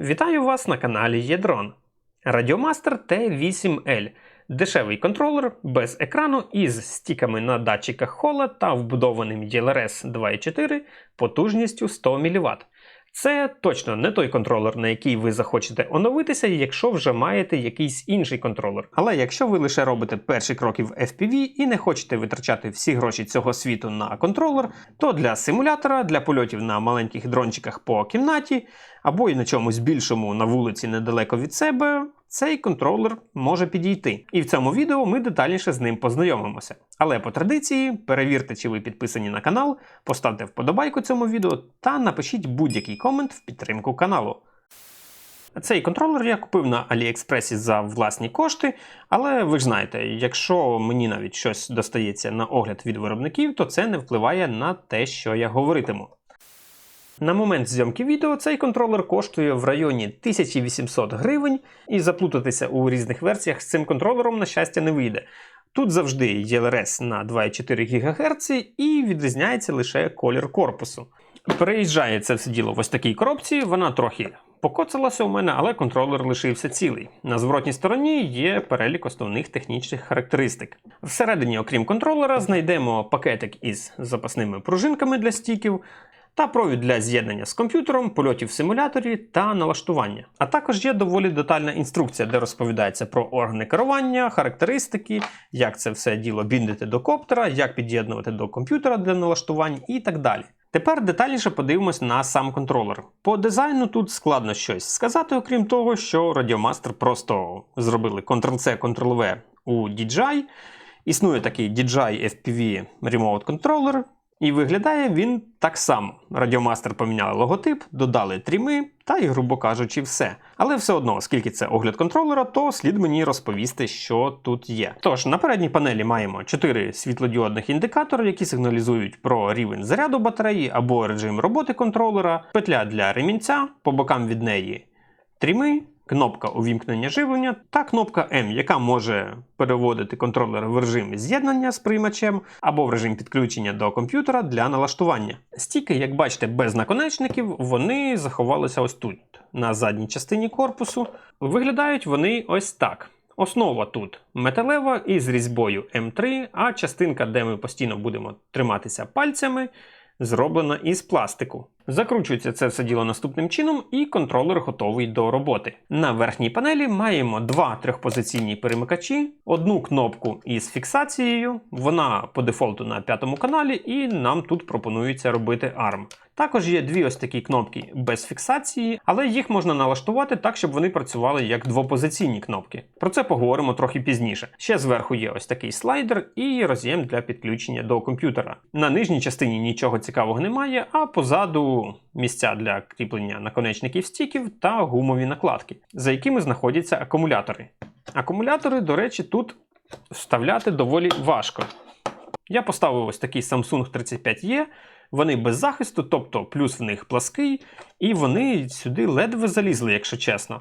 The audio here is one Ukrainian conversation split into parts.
Вітаю вас на каналі Єдрон. Радіомастер T8L дешевий контролер без екрану із стіками на датчиках хола та вбудованим DLRS 2.4 потужністю 100 мВт. Це точно не той контролер, на який ви захочете оновитися, якщо вже маєте якийсь інший контролер. Але якщо ви лише робите перші кроки в FPV і не хочете витрачати всі гроші цього світу на контролер, то для симулятора, для польотів на маленьких дрончиках по кімнаті або й на чомусь більшому на вулиці недалеко від себе, цей контролер може підійти. І в цьому відео ми детальніше з ним познайомимося. Але по традиції перевірте, чи ви підписані на канал, поставте вподобайку цьому відео та напишіть будь-який комент в підтримку каналу. Цей контролер я купив на Аліекспресі за власні кошти, але ви ж знаєте, якщо мені навіть щось достається на огляд від виробників, то це не впливає на те, що я говоритиму. На момент зйомки відео цей контролер коштує в районі 1800 гривень, і заплутатися у різних версіях з цим контролером, на щастя, не вийде. Тут завжди є LRS на 2,4 ГГц і відрізняється лише колір корпусу. Переїжджає це все діло в ось такій коробці, вона трохи покоцалася у мене, але контролер лишився цілий. На зворотній стороні є перелік основних технічних характеристик. Всередині, окрім контролера, знайдемо пакетик із запасними пружинками для стіків. Та провід для з'єднання з комп'ютером, польотів в симуляторі та налаштування. А також є доволі детальна інструкція, де розповідається про органи керування, характеристики, як це все діло біндити до коптера, як під'єднувати до комп'ютера для налаштувань і так далі. Тепер детальніше подивимось на сам контролер. По дизайну тут складно щось сказати, окрім того, що Radiomaster просто зробили Ctrl-C, Ctrl-V у DJI. Існує такий DJI FPV Remote Controller, і виглядає він так само. Радіомастер поміняли логотип, додали тріми та й, грубо кажучи, все. Але все одно, оскільки це огляд контролера, то слід мені розповісти, що тут є. Тож на передній панелі маємо 4 світлодіодних індикатори, які сигналізують про рівень заряду батареї або режим роботи контролера, петля для ремінця, по бокам від неї тріми. Кнопка увімкнення живлення та кнопка М, яка може переводити контролер в режим з'єднання з приймачем або в режим підключення до комп'ютера для налаштування. Стіки, як бачите, без наконечників, вони заховалися ось тут, на задній частині корпусу. Виглядають вони ось так. Основа тут металева із різьбою М3, а частинка, де ми постійно будемо триматися пальцями, зроблена із пластику. Закручується це все діло наступним чином, і контролер готовий до роботи. На верхній панелі маємо два трьохпозиційні перемикачі, одну кнопку із фіксацією, вона по дефолту на п'ятому каналі, і нам тут пропонується робити ARM. Також є дві ось такі кнопки без фіксації, але їх можна налаштувати так, щоб вони працювали як двопозиційні кнопки. Про це поговоримо трохи пізніше. Ще зверху є ось такий слайдер і роз'єм для підключення до комп'ютера. На нижній частині нічого цікавого немає, а позаду місця для кріплення наконечників стіків та гумові накладки, за якими знаходяться акумулятори. Акумулятори, до речі, тут вставляти доволі важко. Я поставив ось такий Samsung 35E. Вони без захисту, тобто плюс в них плаский, і вони сюди ледве залізли, якщо чесно.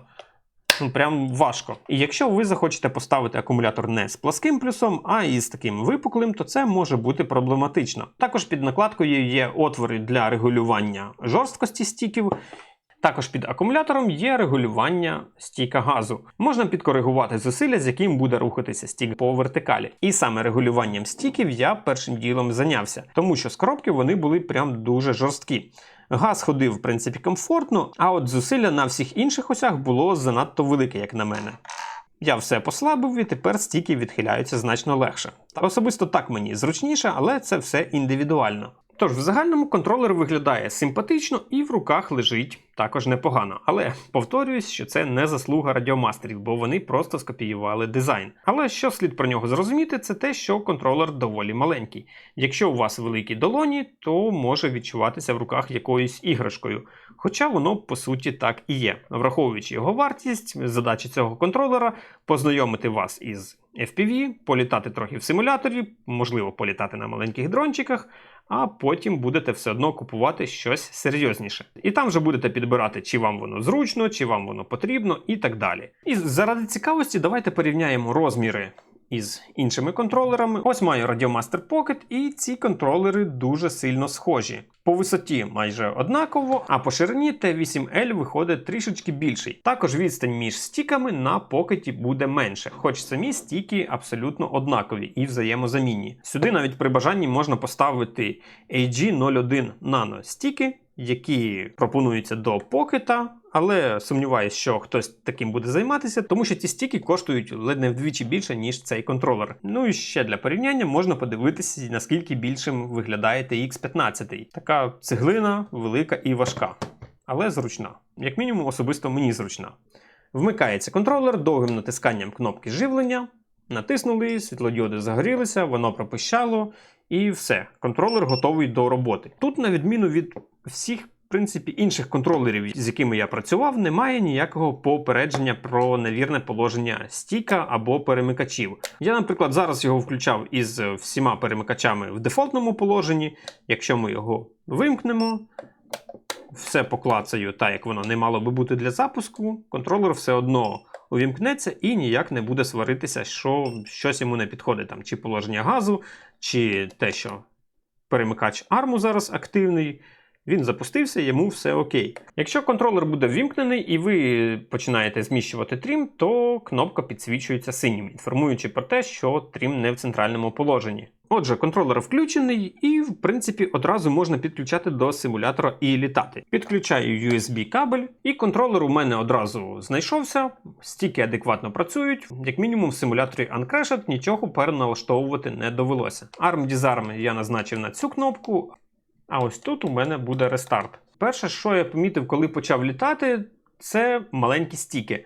Ну, Прям важко. І якщо ви захочете поставити акумулятор не з пласким плюсом, а із таким випуклим, то це може бути проблематично. Також під накладкою є отвори для регулювання жорсткості стіків. Також під акумулятором є регулювання стійка газу. Можна підкоригувати зусилля, з яким буде рухатися стік по вертикалі. І саме регулюванням стіків я першим ділом зайнявся, тому що з коробки вони були прям дуже жорсткі. Газ ходив, в принципі, комфортно, а от зусилля на всіх інших осях було занадто велике, як на мене. Я все послабив і тепер стіки відхиляються значно легше. Та особисто так мені зручніше, але це все індивідуально. Тож, в загальному контролер виглядає симпатично і в руках лежить також непогано. Але повторююсь, що це не заслуга радіомастерів, бо вони просто скопіювали дизайн. Але що слід про нього зрозуміти, це те, що контролер доволі маленький. Якщо у вас великі долоні, то може відчуватися в руках якоюсь іграшкою. Хоча воно по суті так і є. Враховуючи його вартість, задача цього контролера познайомити вас із FPV, політати трохи в симуляторі, можливо, політати на маленьких дрончиках, а потім будете все одно купувати щось серйозніше. І там вже будете підбирати, чи вам воно зручно, чи вам воно потрібно, і так далі. І заради цікавості, давайте порівняємо розміри із іншими контролерами. Ось маю Radiomaster Pocket, і ці контролери дуже сильно схожі. По висоті майже однаково, а по ширині T8L виходить трішечки більший. Також відстань між стіками на покеті буде менше, хоч самі стіки абсолютно однакові і взаємозамінні. Сюди навіть при бажанні можна поставити AG01 Nano стіки, які пропонуються до покета. Але сумніваюся, що хтось таким буде займатися, тому що ці стіки коштують ледь не вдвічі більше, ніж цей контролер. Ну і ще для порівняння можна подивитися, наскільки більшим виглядає TX15. Така цеглина велика і важка, але зручна. Як мінімум, особисто мені зручна. Вмикається контролер довгим натисканням кнопки живлення. Натиснули, світлодіоди загорілися, воно пропищало, і все. Контролер готовий до роботи. Тут, на відміну від всіх в принципі, інших контролерів, з якими я працював, немає ніякого попередження про невірне положення стіка або перемикачів. Я, наприклад, зараз його включав із всіма перемикачами в дефолтному положенні. Якщо ми його вимкнемо, все поклацаю так, як воно не мало би бути для запуску, контролер все одно увімкнеться і ніяк не буде сваритися, що щось йому не підходить, там, чи положення газу, чи те, що перемикач арму зараз активний. Він запустився, йому все окей. Якщо контролер буде ввімкнений і ви починаєте зміщувати трім, то кнопка підсвічується синім, інформуючи про те, що трім не в центральному положенні. Отже, контролер включений, і, в принципі, одразу можна підключати до симулятора і літати. Підключаю USB кабель, і контролер у мене одразу знайшовся, стіки адекватно працюють. Як мінімум, в симуляторі Uncrashed нічого переналаштовувати не довелося. ARM Disarm я назначив на цю кнопку. А ось тут у мене буде рестарт. Перше, що я помітив, коли почав літати, це маленькі стіки.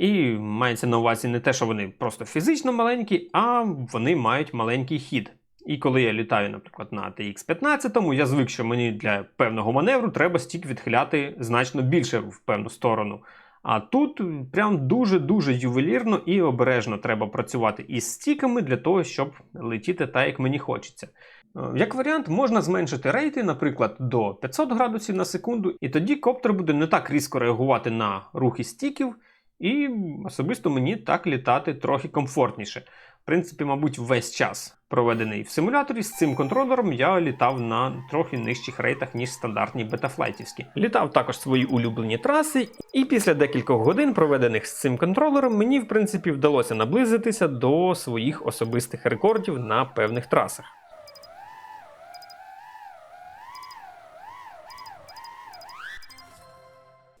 І мається на увазі не те, що вони просто фізично маленькі, а вони мають маленький хід. І коли я літаю, наприклад, на TX15, я звик, що мені для певного маневру треба стік відхиляти значно більше в певну сторону. А тут прям дуже-дуже ювелірно і обережно треба працювати із стіками для того, щоб летіти так, як мені хочеться. Е, Як варіант, можна зменшити рейти, наприклад, до 500 градусів на секунду, і тоді коптер буде не так різко реагувати на рухи стіків, і особисто мені так літати трохи комфортніше. В принципі, мабуть, весь час проведений в симуляторі з цим контролером я літав на трохи нижчих рейтах, ніж стандартні бетафлайтівські. Літав також свої улюблені траси, і після декількох годин, проведених з цим контролером, мені в принципі вдалося наблизитися до своїх особистих рекордів на певних трасах.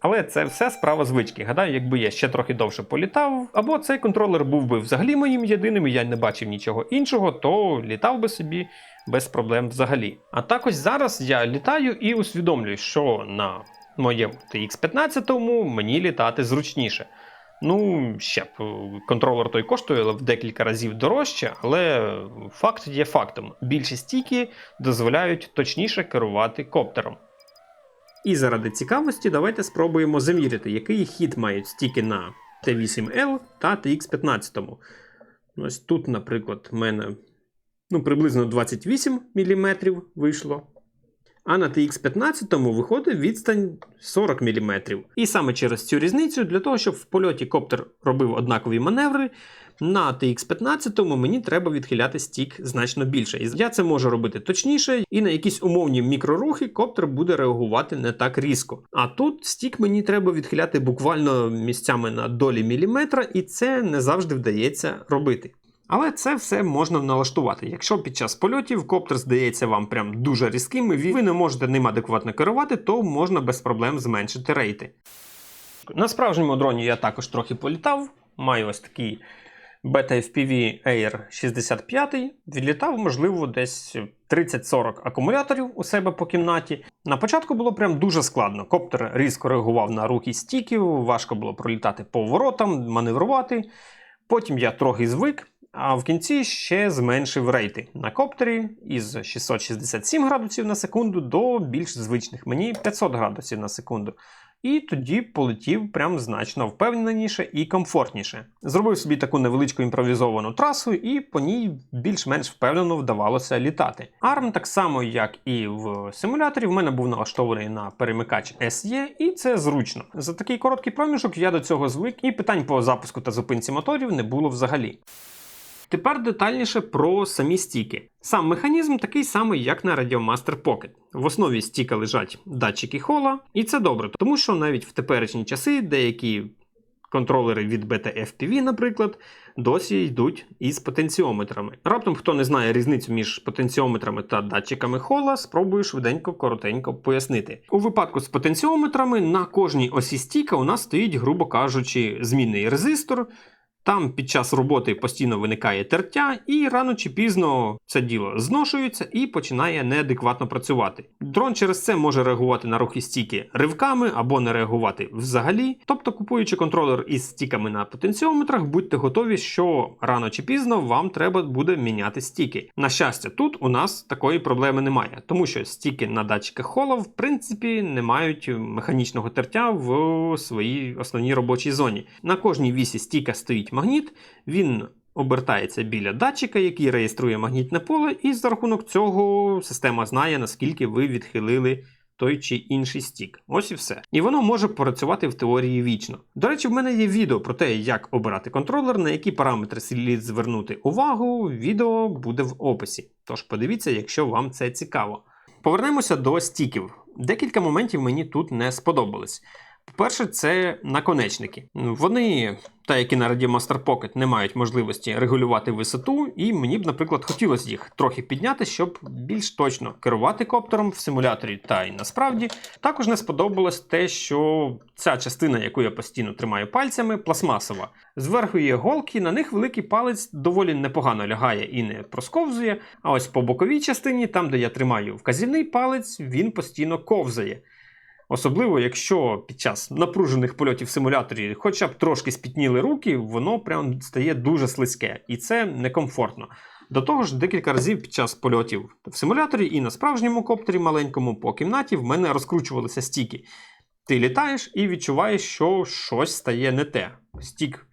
Але це все справа звички. Гадаю, якби я ще трохи довше політав, або цей контролер був би взагалі моїм єдиним, і я не бачив нічого іншого, то літав би собі без проблем взагалі. А також зараз я літаю і усвідомлюю, що на моєму TX15 мені літати зручніше. Ну, ще б, контролер той коштує в декілька разів дорожче, але факт є фактом. Більші стійки дозволяють точніше керувати коптером. І заради цікавості, давайте спробуємо заміряти, який хід мають стіки на T8L та TX15. Ось тут, наприклад, в мене ну, приблизно 28 мм вийшло. А на TX15 виходить відстань 40 мм. І саме через цю різницю, для того, щоб в польоті коптер робив однакові маневри, на TX15 мені треба відхиляти стік значно більше. І я це можу робити точніше, і на якісь умовні мікрорухи коптер буде реагувати не так різко. А тут стік мені треба відхиляти буквально місцями на долі міліметра, і це не завжди вдається робити. Але це все можна налаштувати. Якщо під час польотів коптер здається вам прям дуже різким, і ви не можете ним адекватно керувати, то можна без проблем зменшити рейти. На справжньому дроні я також трохи політав. Маю ось такий Beta FPV Air 65. Відлітав, можливо, десь 30-40 акумуляторів у себе по кімнаті. На початку було прям дуже складно. Коптер різко реагував на рухи стіків, важко було пролітати по воротам, маневрувати. Потім я трохи звик. А в кінці ще зменшив рейти на коптері із 667 градусів на секунду до більш звичних мені 500 градусів на секунду. І тоді полетів прям значно впевненіше і комфортніше. Зробив собі таку невеличку імпровізовану трасу, і по ній більш-менш впевнено вдавалося літати. ARM, так само як і в симуляторі, в мене був налаштований на перемикач SE, і це зручно. За такий короткий проміжок я до цього звик, і питань по запуску та зупинці моторів не було взагалі. Тепер детальніше про самі стіки. Сам механізм такий самий, як на Radiomaster Pocket. В основі стіка лежать датчики хола, і це добре, тому що навіть в теперішні часи деякі контролери від BTFPV, наприклад, досі йдуть із потенціометрами. Раптом, хто не знає різницю між потенціометрами та датчиками хола, спробую швиденько, коротенько пояснити. У випадку з потенціометрами на кожній осі стіка у нас стоїть, грубо кажучи, змінний резистор. Там під час роботи постійно виникає тертя, і рано чи пізно це діло зношується і починає неадекватно працювати. Дрон через це може реагувати на рухи стіки ривками або не реагувати взагалі. Тобто, купуючи контролер із стіками на потенціометрах, будьте готові, що рано чи пізно вам треба буде міняти стіки. На щастя, тут у нас такої проблеми немає, тому що стіки на датчиках хола, в принципі, не мають механічного тертя в своїй основній робочій зоні. На кожній вісі стіка стоїть магніт, він обертається біля датчика, який реєструє магнітне поле, і за рахунок цього система знає, наскільки ви відхилили той чи інший стік. Ось і все. І воно може працювати в теорії вічно. До речі, в мене є відео про те, як обирати контролер, на які параметри слід звернути увагу. Відео буде в описі. Тож подивіться, якщо вам це цікаво. Повернемося до стіків. Декілька моментів мені тут не сподобались. По-перше, це наконечники. Вони, так як і на Radiomaster Pocket, не мають можливості регулювати висоту, і мені б, наприклад, хотілося їх трохи підняти, щоб більш точно керувати коптером в симуляторі. Та й насправді також не сподобалось те, що ця частина, яку я постійно тримаю пальцями, пластмасова. Зверху є голки, на них великий палець доволі непогано лягає і не просковзує. А ось по боковій частині, там де я тримаю вказівний палець, він постійно ковзає. Особливо, якщо під час напружених польотів в симуляторі хоча б трошки спітніли руки, воно прям стає дуже слизьке, і це некомфортно. До того ж, декілька разів під час польотів в симуляторі і на справжньому коптері маленькому по кімнаті в мене розкручувалися стіки. Ти літаєш і відчуваєш, що щось стає не те. Стік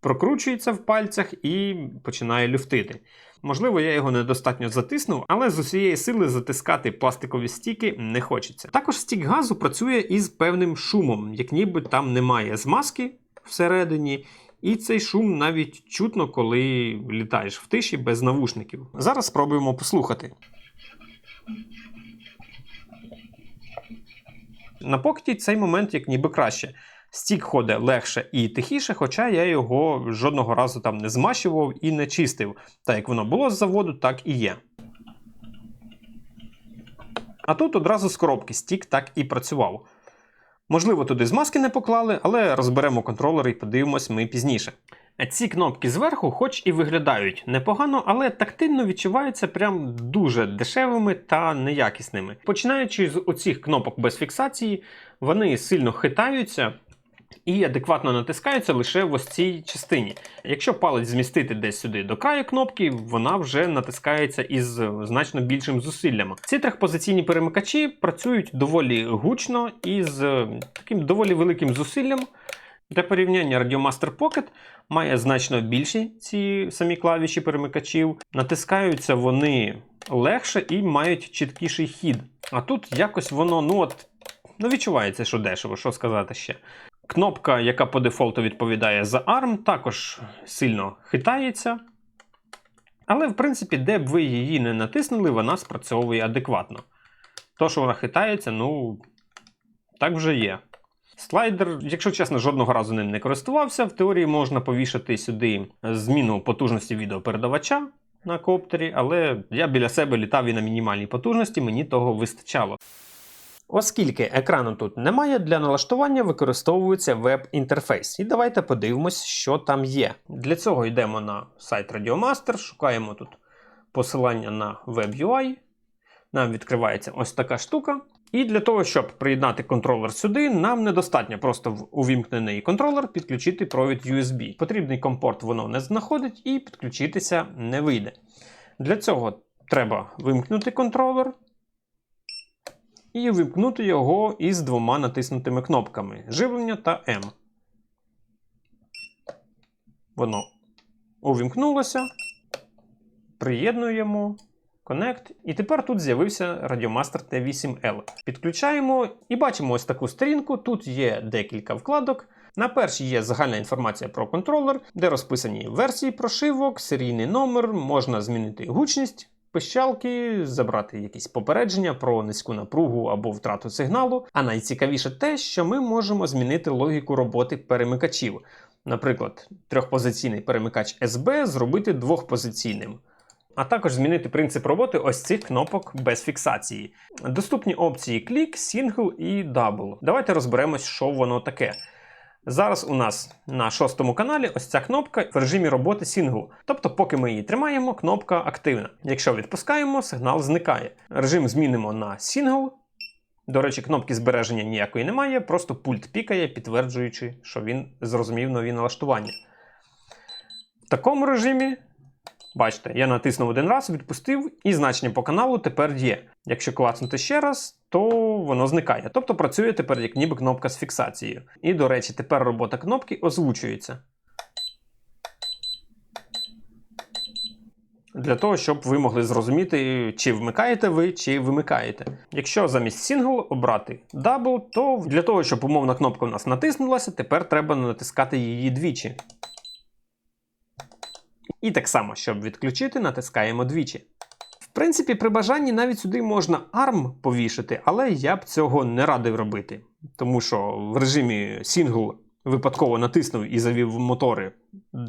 прокручується в пальцях і починає люфтити. Можливо, я його недостатньо затиснув, але з усієї сили затискати пластикові стіки не хочеться. Також стік газу працює із певним шумом, як ніби там немає змазки всередині, і цей шум навіть чутно, коли літаєш в тиші без навушників. Зараз спробуємо послухати. На покеті цей момент як ніби краще. Стік ходить легше і тихіше, хоча я його жодного разу там не змащував і не чистив. Так як воно було з заводу, так і є. А тут одразу з коробки стік так і працював. Можливо, туди змазки не поклали, але розберемо контролер і подивимось ми пізніше. Ці кнопки зверху, хоч і виглядають непогано, але тактильно відчуваються прям дуже дешевими та неякісними. Починаючи з оцих кнопок без фіксації, вони сильно хитаються і адекватно натискаються лише в ось цій частині. Якщо палець змістити десь сюди до краю кнопки, вона вже натискається із значно більшим зусиллям. Ці трьохпозиційні перемикачі працюють доволі гучно і з таким доволі великим зусиллям. Для порівняння Radiomaster Pocket має значно більші ці самі клавіші перемикачів. Натискаються вони легше і мають чіткіший хід. А тут якось воно ну от, ну відчувається, що дешево, що сказати ще. Кнопка, яка по дефолту відповідає за ARM, також сильно хитається. Але, в принципі, де б ви її не натиснули, вона спрацьовує адекватно. То, що вона хитається, ну, так вже є. Слайдер, якщо чесно, жодного разу ним не користувався. В теорії можна повішати сюди зміну потужності відеопередавача на коптері, але я біля себе літав і на мінімальній потужності, мені того вистачало. Оскільки екрану тут немає, для налаштування використовується веб-інтерфейс. І давайте подивимось, що там є. Для цього йдемо на сайт Radiomaster, шукаємо тут посилання на WebUI. Нам відкривається ось така штука. І для того, щоб приєднати контролер сюди, нам недостатньо просто в увімкнений контролер підключити провід USB. Потрібний компорт воно не знаходить і підключитися не вийде. Для цього треба вимкнути контролер і вимкнути його із двома натиснутими кнопками живлення та М. Воно увімкнулося. Приєднуємо. Connect. І тепер тут з'явився Radiomaster T8L. Підключаємо і бачимо ось таку сторінку. Тут є декілька вкладок. На першій є загальна інформація про контролер, де розписані версії прошивок, серійний номер, можна змінити гучність. Пищалки, забрати якісь попередження про низьку напругу або втрату сигналу. А найцікавіше те, що ми можемо змінити логіку роботи перемикачів. Наприклад, трьохпозиційний перемикач SB зробити двохпозиційним. А також змінити принцип роботи ось цих кнопок без фіксації. Доступні опції клік, сінгл і дабл. Давайте розберемось, що воно таке. Зараз у нас на шостому каналі ось ця кнопка в режимі роботи сінгл. Тобто, поки ми її тримаємо, кнопка активна. Якщо відпускаємо, сигнал зникає. Режим змінимо на сінгл. До речі, кнопки збереження ніякої немає, просто пульт пікає, підтверджуючи, що він зрозумів нові налаштування. В такому режимі, бачите, я натиснув один раз, відпустив, і значення по каналу тепер є. Якщо клацнути ще раз, то воно зникає. Тобто працює тепер як ніби кнопка з фіксацією. І, до речі, тепер робота кнопки озвучується. Для того, щоб ви могли зрозуміти, чи вмикаєте ви, чи вимикаєте. Якщо замість сингл обрати double, то для того, щоб умовна кнопка у нас натиснулася, тепер треба натискати її двічі. І так само, щоб відключити, натискаємо двічі. В принципі, при бажанні навіть сюди можна ARM повішати, але я б цього не радив робити. Тому що в режимі сингл випадково натиснув і завів мотори.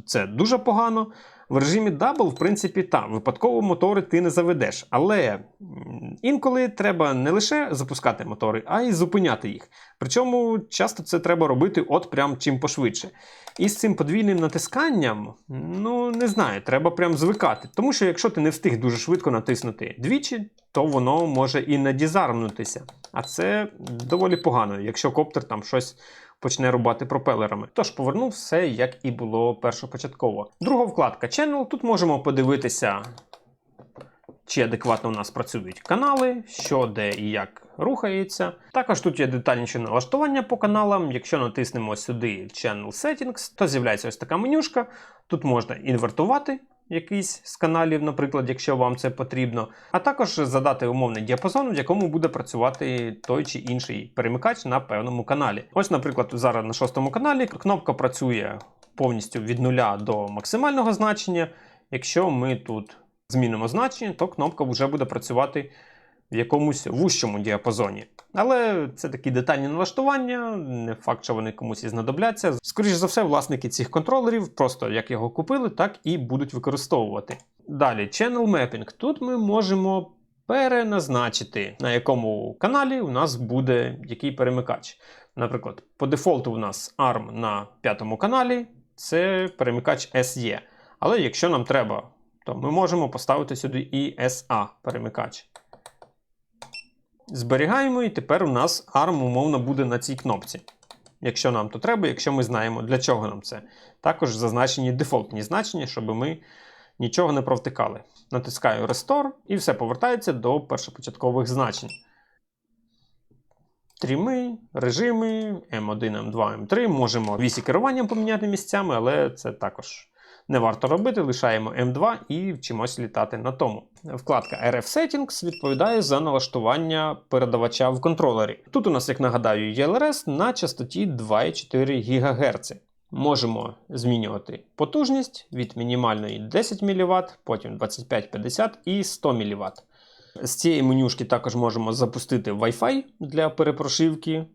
Це дуже погано. В режимі Double, в принципі, так, випадково мотори ти не заведеш. Але інколи треба не лише запускати мотори, а й зупиняти їх. Причому часто це треба робити от прям чим пошвидше. І з цим подвійним натисканням, ну не знаю, треба прям звикати. Тому що якщо ти не встиг дуже швидко натиснути двічі, то воно може і не дізармнутися. А це доволі погано, якщо коптер там щось почне рубати пропелерами. Тож повернув все, як і було першопочатково. Друга вкладка Channel. Тут можемо подивитися, чи адекватно у нас працюють канали, що де і як рухається. Також тут є детальніше налаштування по каналам. Якщо натиснемо сюди Channel Settings, то з'являється ось така менюшка. Тут можна інвертувати якийсь з каналів, наприклад, якщо вам це потрібно, а також задати умовний діапазон, в якому буде працювати той чи інший перемикач на певному каналі. Ось, наприклад, зараз на шостому каналі кнопка працює повністю від нуля до максимального значення. Якщо ми тут змінимо значення, то кнопка вже буде працювати в якомусь вущому діапазоні. Але це такі детальні налаштування, не факт, що вони комусь і знадобляться. Скоріше за все, власники цих контролерів просто як його купили, так і будуть використовувати. Далі, Channel Mapping. Тут ми можемо переназначити, на якому каналі у нас буде який перемикач. Наприклад, по дефолту у нас ARM на п'ятому каналі, це перемикач SE. Але якщо нам треба, то ми можемо поставити сюди і SA перемикач. Зберігаємо, і тепер у нас ARM умовно буде на цій кнопці. Якщо нам то треба, якщо ми знаємо, для чого нам це. Також зазначені дефолтні значення, щоб ми нічого не провтикали. Натискаю Restore і все повертається до першопочаткових значень. Тріми, режими, M1, M2, M3. Можемо вісі керування поміняти місцями, але це також не варто робити. Лишаємо M2 і вчимось літати на тому. Вкладка RF Settings відповідає за налаштування передавача в контролері. Тут у нас, як нагадаю, є LRS на частоті 2,4 ГГц. Можемо змінювати потужність від мінімальної 10 мВт, потім 25, 50 і 100 мВт. З цієї менюшки також можемо запустити Wi-Fi для перепрошивки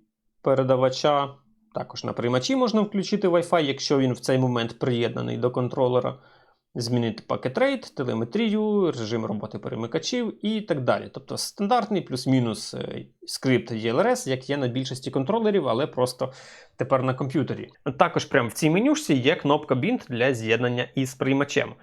передавача. Також на приймачі можна включити Wi-Fi, якщо він в цей момент приєднаний до контролера. Змінити пакет рейд, телеметрію, режим роботи перемикачів і так далі. Тобто стандартний плюс-мінус е, скрипт ELRS, як є на більшості контролерів, але просто тепер на комп'ютері. Також прямо в цій менюшці є кнопка Bind для з'єднання із приймачем.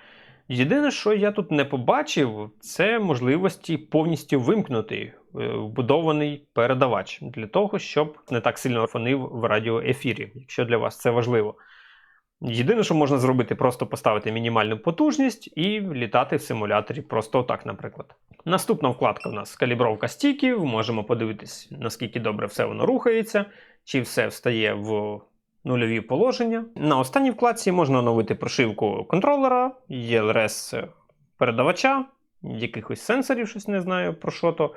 Єдине, що я тут не побачив, це можливості повністю вимкнути вбудований передавач для того, щоб не так сильно фонив в радіоефірі, якщо для вас це важливо. Єдине, що можна зробити, просто поставити мінімальну потужність і літати в симуляторі просто отак, наприклад. Наступна вкладка у нас калібровка стіків. Можемо подивитись, наскільки добре все воно рухається, чи все встає в нульові положення. На останній вкладці можна оновити прошивку контролера, ELRS передавача, якихось сенсорів, щось не знаю про що то.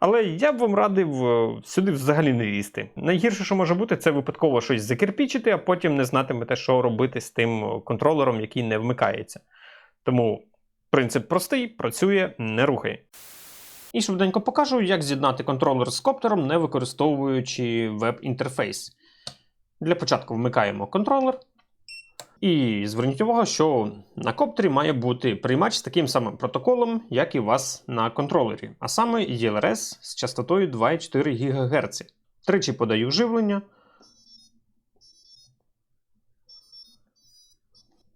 Але я б вам радив е, сюди взагалі не лізти. Найгірше, що може бути, це випадково щось закирпічити, а потім не знатимете, що робити з тим контролером, який не вмикається. Тому принцип простий, працює, не рухає. І швиденько покажу, як з'єднати контролер з коптером, не використовуючи веб-інтерфейс. Для початку вмикаємо контролер. І зверніть увагу, що на коптері має бути приймач з таким самим протоколом, як і у вас на контролері, а саме ELRS з частотою 2,4 ГГц. Тричі подаю живлення.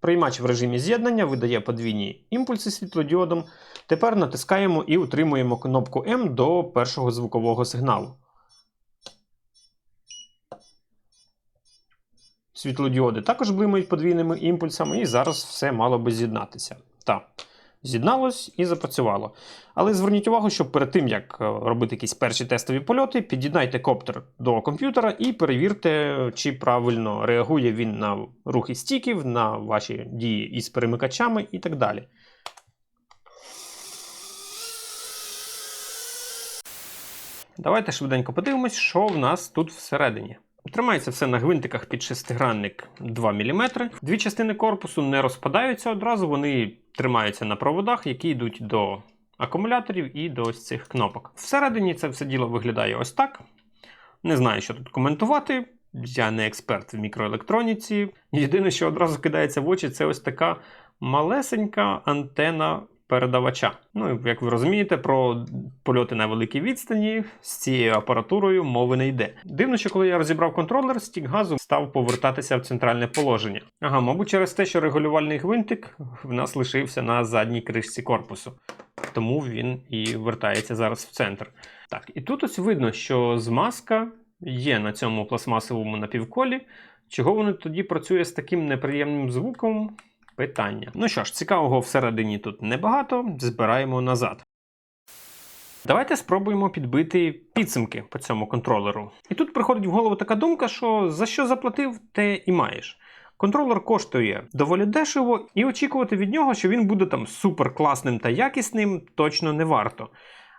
Приймач в режимі з'єднання видає подвійні імпульси світлодіодом. Тепер натискаємо і утримуємо кнопку М до першого звукового сигналу. Світлодіоди також блимають подвійними імпульсами, і зараз все мало би з'єднатися. Так, з'єдналось і запрацювало. Але зверніть увагу, що перед тим, як е, робити якісь перші тестові польоти, під'єднайте коптер до комп'ютера і перевірте, чи правильно реагує він на рухи стіків, на ваші дії із перемикачами і так далі. Давайте швиденько подивимось, що в нас тут всередині. Тримається все на гвинтиках під шестигранник 2 мм. Дві частини корпусу не розпадаються одразу, вони тримаються на проводах, які йдуть до акумуляторів і до ось цих кнопок. Всередині це все діло виглядає ось так. Не знаю, що тут коментувати. Я не експерт в мікроелектроніці. Єдине, що одразу кидається в очі, це ось така малесенька антена передавача. Ну, як ви розумієте, про польоти на великій відстані з цією апаратурою мови не йде. Дивно, що коли я розібрав контролер, стік газу став повертатися в центральне положення. Ага, мабуть, через те, що регулювальний гвинтик в нас лишився на задній кришці корпусу. Тому він і вертається зараз в центр. Так, і тут ось видно, що змазка є на цьому пластмасовому напівколі. Чого воно тоді працює з таким неприємним звуком? Питання. Ну що ж, цікавого всередині тут небагато, збираємо назад. Давайте спробуємо підбити підсумки по цьому контролеру. І тут приходить в голову така думка, що за що заплатив, те і маєш. Контролер коштує доволі дешево, і очікувати від нього, що він буде там супер класним та якісним, точно не варто.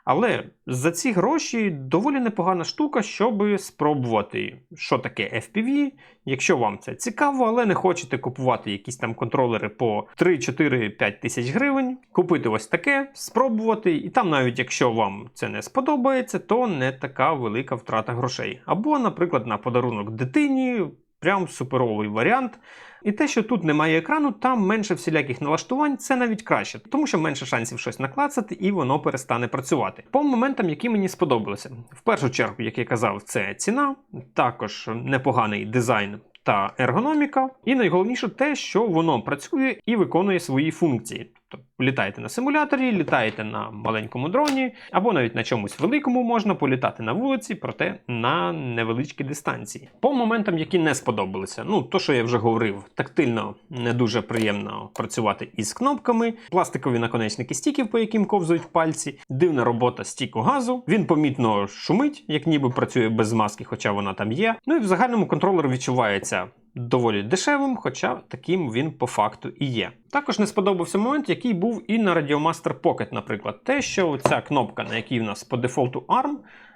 Але за ці гроші доволі непогана штука, щоб спробувати, що таке FPV. Якщо вам це цікаво, але не хочете купувати якісь там контролери по 3-4-5 тисяч гривень, купити ось таке, спробувати, і там, навіть якщо вам це не сподобається, то не така велика втрата грошей. Або, наприклад, на подарунок дитині. Прям суперовий варіант. І те, що тут немає екрану, там менше всіляких налаштувань, це навіть краще, тому що менше шансів щось наклацати і воно перестане працювати. По моментам, які мені сподобалися. В першу чергу, як я казав, це ціна, також непоганий дизайн. Та ергономіка, і найголовніше те, що воно працює і виконує свої функції. Тобто літаєте на симуляторі, літаєте на маленькому дроні, або навіть на чомусь великому можна політати на вулиці, проте на невеличкій дистанції. По моментам, які не сподобалися, ну то, що я вже говорив, тактильно не дуже приємно працювати із кнопками, пластикові наконечники стіків, по яким ковзають пальці, дивна робота стіку газу. Він помітно шумить, як ніби працює без змазки, хоча вона там є. Ну і в загальному контролер відчувається доволі дешевим, хоча таким він по факту і є. Також не сподобався момент, який був і на Radiomaster Pocket, наприклад, те, що ця кнопка, на якій в нас по дефолту ARM,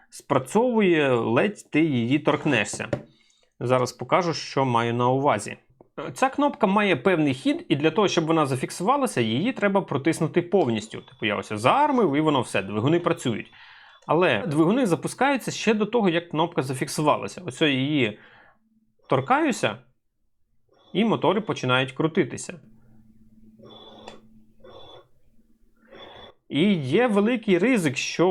спрацьовує ледь ти її торкнешся. Зараз покажу, що маю на увазі. Ця кнопка має певний хід, і для того, щоб вона зафіксувалася, її треба протиснути повністю. Типу я ось заармив і воно все, двигуни працюють. Але двигуни запускаються ще до того, як кнопка зафіксувалася. Я її торкаюся, і мотори починають крутитися. І є великий ризик, що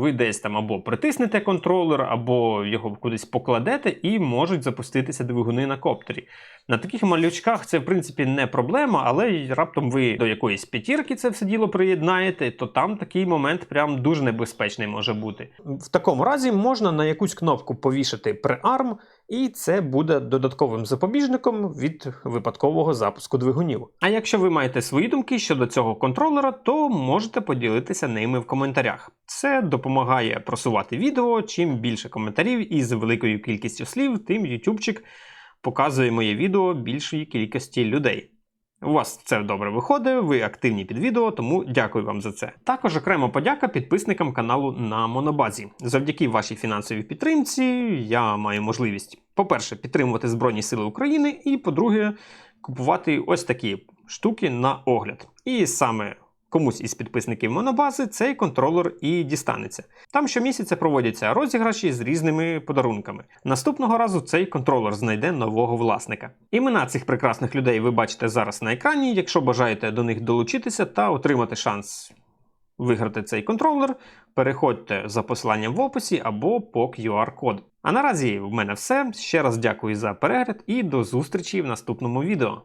ви десь там або притиснете контролер, або його кудись покладете, і можуть запуститися двигуни на коптері. На таких малючках це, в принципі, не проблема, але раптом ви до якоїсь п'ятірки це все діло приєднаєте, то там такий момент прям дуже небезпечний може бути. В такому разі можна на якусь кнопку повішати преарм, і це буде додатковим запобіжником від випадкового запуску двигунів. А якщо ви маєте свої думки щодо цього контролера, то можете поділитися ними в коментарях. Це допомагає просувати відео. Чим більше коментарів із великою кількістю слів, тим ютубчик показує моє відео більшої кількості людей. У вас це добре виходить, ви активні під відео, тому дякую вам за це. Також окремо подяка підписникам каналу на Монобазі. Завдяки вашій фінансовій підтримці я маю можливість, по-перше, підтримувати Збройні Сили України, і по-друге, купувати ось такі штуки на огляд. І саме комусь із підписників Монобази цей контролер і дістанеться. Там щомісяця проводяться розіграші з різними подарунками. Наступного разу цей контролер знайде нового власника. Імена цих прекрасних людей ви бачите зараз на екрані. Якщо бажаєте до них долучитися та отримати шанс виграти цей контролер, переходьте за посиланням в описі або по QR-коду. А наразі в мене все. Ще раз дякую за перегляд і до зустрічі в наступному відео.